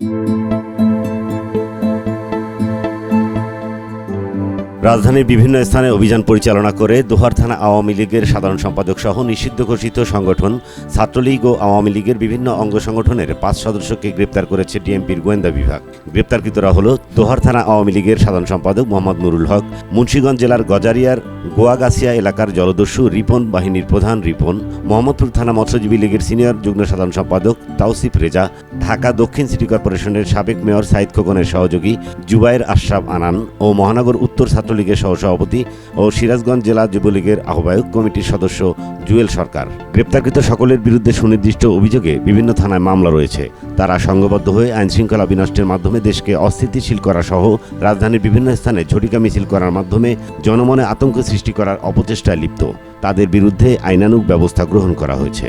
thank you রাজধানীর বিভিন্ন স্থানে অভিযান পরিচালনা করে দোহার থানা আওয়ামী লীগের সাধারণ সম্পাদক সহ নিষিদ্ধ ঘোষিত সংগঠন, ছাত্রলীগ ও আওয়ামী লীগের বিভিন্ন অঙ্গ সংগঠনের পাঁচ সদস্যকে গ্রেপ্তার করেছে ডিএমপির গোয়েন্দা বিভাগ। গ্রেপ্তারকৃতরা হল দোহার থানা আওয়ামী লীগের সাধারণ সম্পাদক মোহাম্মদ নুরুল হক, মুন্সীগঞ্জ জেলার গজারিয়ার গোয়াগাছিয়া এলাকার জলদস্যু রিপন বাহিনীর প্রধান রিপন, মোহাম্মদপুর থানা মৎস্যজীবী লীগের সিনিয়র যুগ্ম সাধারণ সম্পাদক তাওসিফ রেজা, ঢাকা দক্ষিণ সিটি কর্পোরেশনের সাবেক মেয়র সাইদ খোকনের সহযোগী জুবাইর আশরাফ আনান ও মহানগর উত্তর ছাত্রলীগের সহসভাপতি ও সিরাজগঞ্জ জেলা যুবলীগের আহ্বায়ক কমিটির সদস্য জুয়েল সরকার। গ্রেপ্তারকৃত সকলের বিরুদ্ধে সুনির্দিষ্ট অভিযোগে বিভিন্ন থানায় মামলা রয়েছে। তারা সংঘবদ্ধ হয়ে আইনশৃঙ্খলা বিনষ্টের মাধ্যমে দেশকে অস্থিতিশীল করা সহ রাজধানীর বিভিন্ন স্থানে ঝটিকা মিছিল করার মাধ্যমে জনমনে আতঙ্ক সৃষ্টি করার অপচেষ্টায় লিপ্ত। তাদের বিরুদ্ধে আইনানুগ ব্যবস্থা গ্রহণ করা হয়েছে।